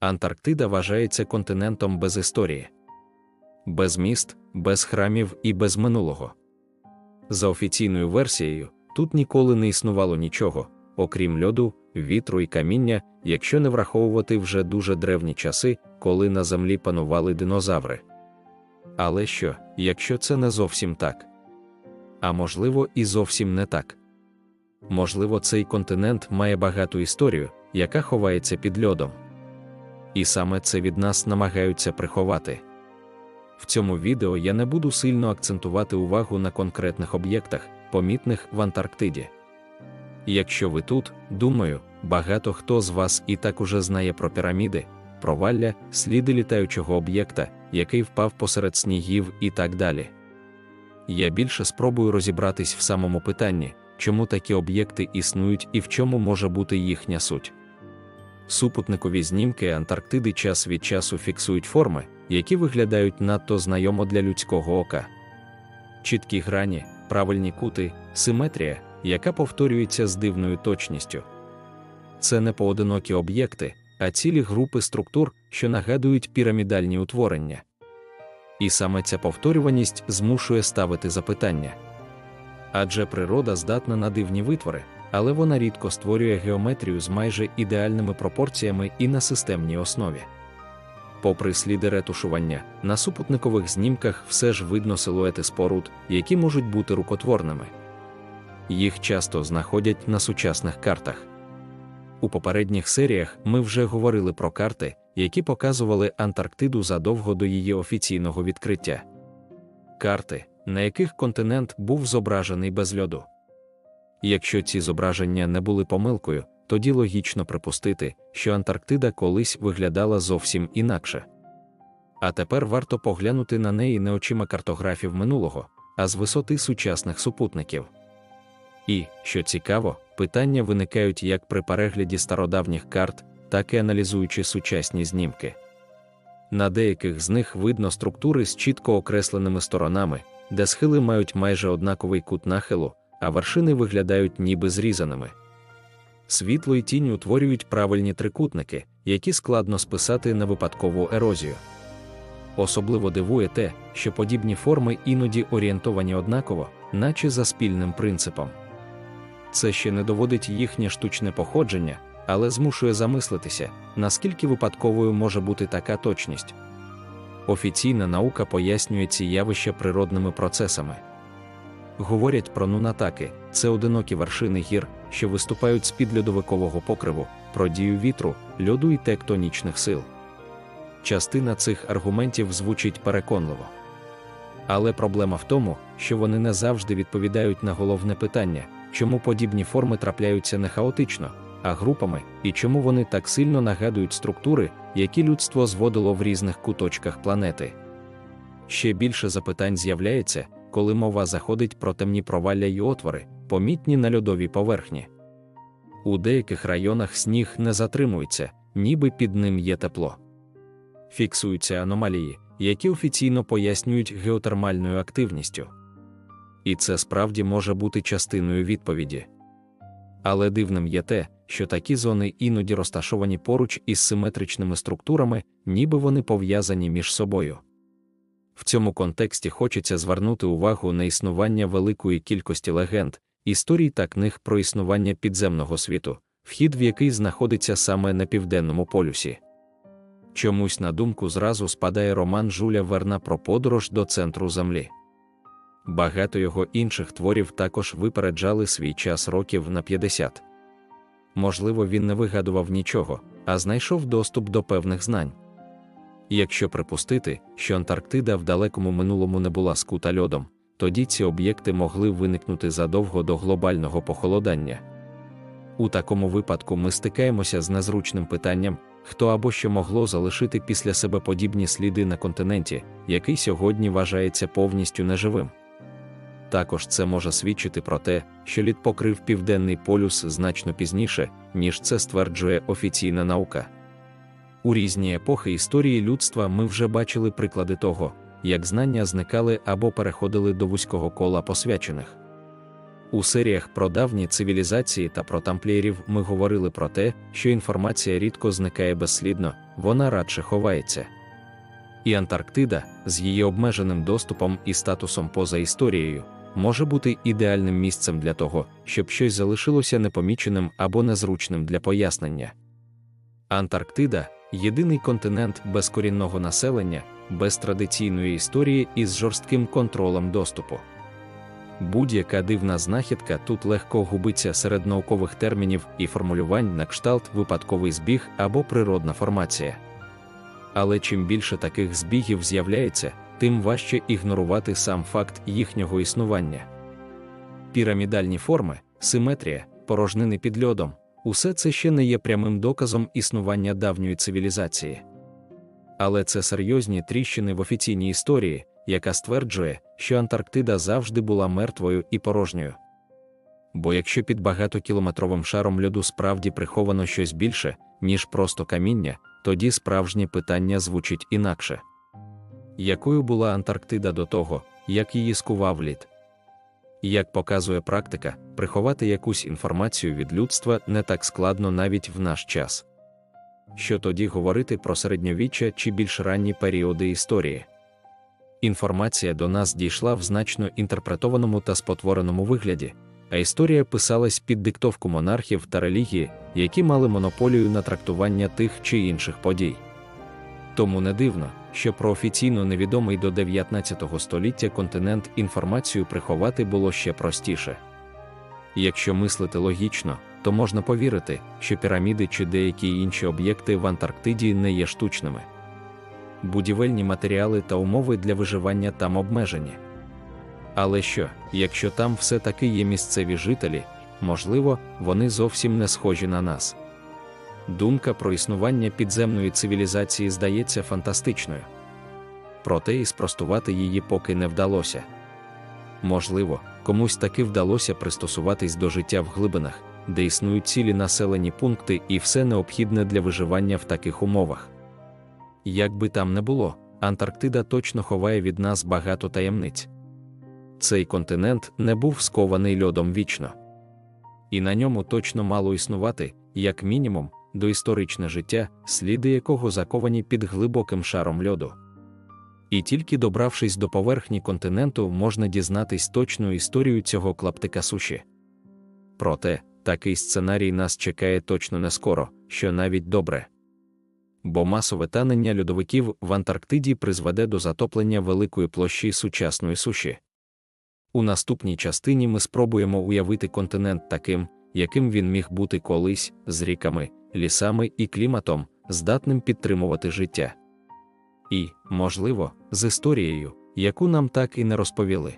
Антарктида вважається континентом без історії, без міст, без храмів і без минулого. За офіційною версією, тут ніколи не існувало нічого, окрім льоду, вітру і каміння, якщо не враховувати вже дуже древні часи, коли на землі панували динозаври. Але що, якщо це не зовсім так? А можливо, і зовсім не так. Можливо, цей континент має багату історію, яка ховається під льодом. І саме це від нас намагаються приховати. В цьому відео я не буду сильно акцентувати увагу на конкретних об'єктах, помітних в Антарктиді. Якщо ви тут, думаю, багато хто з вас і так уже знає про піраміди, провалля, сліди літаючого об'єкта, який впав посеред снігів і так далі. Я більше спробую розібратись в самому питанні, чому такі об'єкти існують і в чому може бути їхня суть. Супутникові знімки Антарктиди час від часу фіксують форми, які виглядають надто знайомо для людського ока. Чіткі грані, правильні кути, симетрія, яка повторюється з дивною точністю. Це не поодинокі об'єкти, а цілі групи структур, що нагадують пірамідальні утворення. І саме ця повторюваність змушує ставити запитання. Адже природа здатна на дивні витвори, але вона рідко створює геометрію з майже ідеальними пропорціями і на системній основі. Попри сліди ретушування, на супутникових знімках все ж видно силуети споруд, які можуть бути рукотворними. Їх часто знаходять на сучасних картах. У попередніх серіях ми вже говорили про карти, які показували Антарктиду задовго до її офіційного відкриття. Карти, на яких континент був зображений без льоду. Якщо ці зображення не були помилкою, тоді логічно припустити, що Антарктида колись виглядала зовсім інакше. А тепер варто поглянути на неї не очима картографів минулого, а з висоти сучасних супутників. І, що цікаво, питання виникають як при перегляді стародавніх карт, так і аналізуючи сучасні знімки. На деяких з них видно структури з чітко окресленими сторонами, де схили мають майже однаковий кут нахилу, а вершини виглядають ніби зрізаними. Світло і тінь утворюють правильні трикутники, які складно списати на випадкову ерозію. Особливо дивує те, що подібні форми іноді орієнтовані однаково, наче за спільним принципом. Це ще не доводить їхнє штучне походження, але змушує замислитися, наскільки випадковою може бути така точність. Офіційна наука пояснює ці явища природними процесами. Говорять про нунатаки це одинокі вершини гір, що виступають з під льодовикового покриву, про дію вітру, льоду і тектонічних сил. Частина цих аргументів звучить переконливо. Але проблема в тому, що вони не завжди відповідають на головне питання, чому подібні форми трапляються не хаотично, а групами, і чому вони так сильно нагадують структури, які людство зводило в різних куточках планети. Ще більше запитань з'являється, коли мова заходить про темні провалля й отвори, помітні на льодовій поверхні. У деяких районах сніг не затримується, ніби під ним є тепло. Фіксуються аномалії, які офіційно пояснюють геотермальною активністю. І це справді може бути частиною відповіді. Але дивним є те, що такі зони іноді розташовані поруч із симетричними структурами, ніби вони пов'язані між собою. В цьому контексті хочеться звернути увагу на існування великої кількості легенд, історій та книг про існування підземного світу, вхід в який знаходиться саме на південному полюсі. Чомусь на думку зразу спадає роман Жуля Верна про подорож до центру Землі. Багато його інших творів також випереджали свій час років на 50. Можливо, він не вигадував нічого, а знайшов доступ до певних знань. Якщо припустити, що Антарктида в далекому минулому не була скута льодом, тоді ці об'єкти могли виникнути задовго до глобального похолодання. У такому випадку ми стикаємося з незручним питанням, хто або що могло залишити після себе подібні сліди на континенті, який сьогодні вважається повністю неживим. Також це може свідчити про те, що лід покрив південний полюс значно пізніше, ніж це стверджує офіційна наука. У різні епохи історії людства ми вже бачили приклади того, як знання зникали або переходили до вузького кола посвячених. У серіях про давні цивілізації та про тамплієрів ми говорили про те, що інформація рідко зникає безслідно, вона радше ховається. І Антарктида з її обмеженим доступом і статусом поза історією може бути ідеальним місцем для того, щоб щось залишилося непоміченим або незручним для пояснення. Антарктида єдиний континент без корінного населення, без традиційної історії і з жорстким контролем доступу. Будь-яка дивна знахідка тут легко губиться серед наукових термінів і формулювань на кшталт випадковий збіг або природна формація. Але чим більше таких збігів з'являється, тим важче ігнорувати сам факт їхнього існування. Пірамідальні форми, симетрія, порожнини під льодом усе це ще не є прямим доказом існування давньої цивілізації. Але це серйозні тріщини в офіційній історії, яка стверджує, що Антарктида завжди була мертвою і порожньою. Бо якщо під багатокілометровим шаром льоду справді приховано щось більше, ніж просто каміння, тоді справжнє питання звучить інакше. Якою була Антарктида до того, як її скував лід? Як показує практика, приховати якусь інформацію від людства не так складно навіть в наш час. Що тоді говорити про середньовіччя чи більш ранні періоди історії? Інформація до нас дійшла в значно інтерпретованому та спотвореному вигляді, а історія писалась під диктовку монархів та релігії, які мали монополію на трактування тих чи інших подій. Тому не дивно, що про офіційно невідомий до 19 століття континент інформацію приховати було ще простіше. Якщо мислити логічно, то можна повірити, що піраміди чи деякі інші об'єкти в Антарктиді не є штучними. Будівельні матеріали та умови для виживання там обмежені. Але що, якщо там все таки є місцеві жителі, можливо, вони зовсім не схожі на нас. Думка про існування підземної цивілізації здається фантастичною. Проте і спростувати її поки не вдалося. Можливо, комусь таки вдалося пристосуватись до життя в глибинах, де існують цілі населені пункти і все необхідне для виживання в таких умовах. Як би там не було, Антарктида точно ховає від нас багато таємниць. Цей континент не був скований льодом вічно. І на ньому точно мало існувати, як мінімум, доісторичне життя, сліди якого заковані під глибоким шаром льоду. І тільки добравшись до поверхні континенту, можна дізнатись точну історію цього клаптика суші. Проте, такий сценарій нас чекає точно не скоро, що навіть добре. Бо масове танення льодовиків в Антарктиді призведе до затоплення великої площі сучасної суші. У наступній частині ми спробуємо уявити континент таким, яким він міг бути колись, з ріками, лісами і кліматом, здатним підтримувати життя. І, можливо, з історією, яку нам так і не розповіли.